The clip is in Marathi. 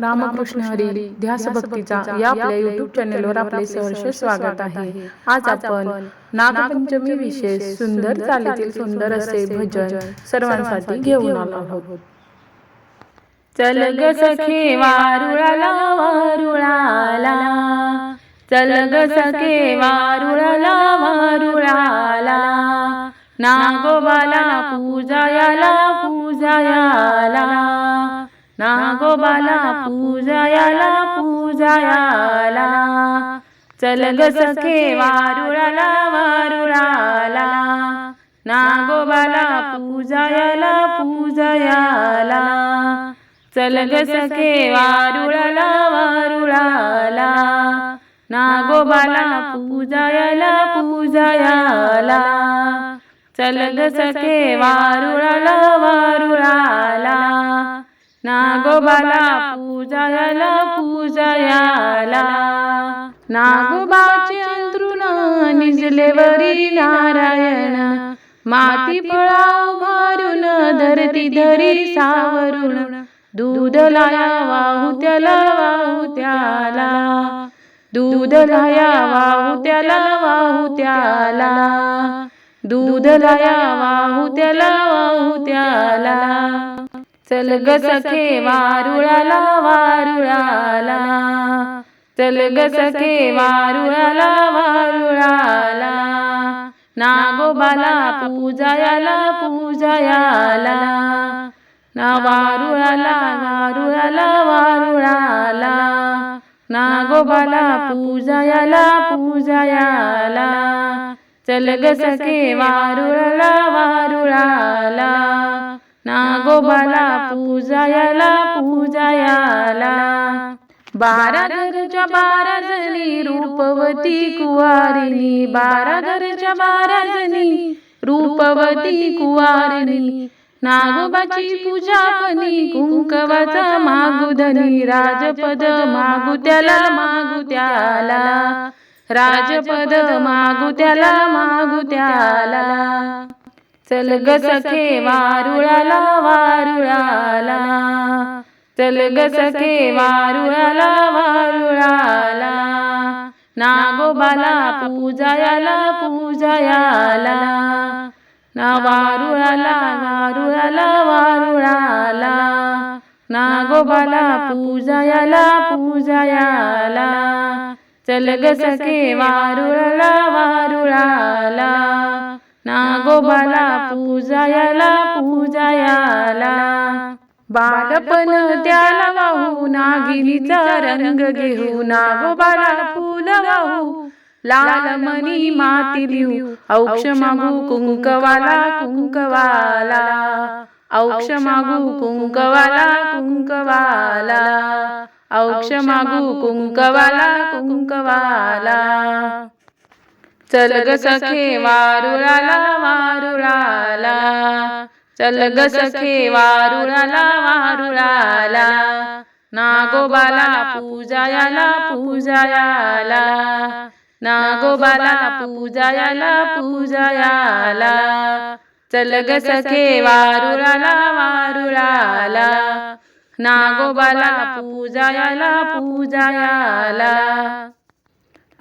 रामकृष्ण हरी ध्यास भक्तीचा या आपल्या युट्यूब चॅनेलवर आपले सहर्ष स्वागत आहे. आज आपण नागपंचमी विशेष सुंदर चालीतील सुंदर असे भजन सर्वांसाठी घेऊन आलो आहोत. चल ग सखे वारुळाला वारुळाला. चल ग सखे वारुळाला वारुळाला. नागोबाला पूजायाला पूजायाला. नागोबाला पूजायाला पूजायाला. चल ग सखे वारुळाला वारुळाला. नागोबाला पूजायाला पूजायाला. चल ग सखे वारुळाला वारुळाला. नागोबाला पूजायाला पूजायाला. चल ग सखे वारुळाला वारुळाला. नागोबाला पूजायाला पूजायाला. नागोबाचे अंतरुण निजलेवरी नारायण. माती फळा उभारून धरती धरी सावरून. दूध लाया वाहू त्याला वाहू त्याला दूध लाया वाहू त्याला वाहू त्याला दूध लाया वाहू त्याला वाहू त्याला चल ग सखे वारुळाला वारुळाला चल ग सखे वारुळाला वारुळाला. नागोबाला पूजायाला पूजायाला. ना वारुळाला वारुळाला वारुळाला. नागोबाला पूजायाला पूजायाला. चल ग सखे वारुळाला वारुळाला. नागोबाला पूजायाला पूजायाला. बारा घरच्या बारा जणी रूपवती कुवारिणी. बारा घरच्या बारा जणी रूपवती कुवारिणी. नागोबाची पूजा पणी कुंकवाचा मागू धनी. राजपद मागू त्याला मागू त्याला. राजपद मागू त्याला मागू त्याला. चल ग सखे वारुळाला वारुळाला. चल ग सखे वारुळाला वारुळाला. नागोबाला पूजायाला पूजायाला. ना वारुळाला वारुळाला वारुळाला. नागोबाला पूजायाला पूजायाला. चल ग सखे वारुळाला वारुळाला. नागोबाला पूजायाला पूजायाला. बालपण त्याला वाहू नागिनीचा रंग घेऊ नागोबाला फुल वाहू. लाल मनी माती लिहू औक्ष मागू कुंकवाला कुंकवाला. औक्ष मागू कुंकवाला कुंकवाला. औक्ष मागू कुंकवाला कुंकवाला. चल ग सखे वारुळाला वारुळाला. चल ग सखे वारुळाला वारुळाला. नागोबाला पूजायाला पूजायाला. नागोबाला पूजायाला पूजायाला. चल ग सखे वारुळाला वारुळाला. नागोबाला पूजायाला पूजायाला.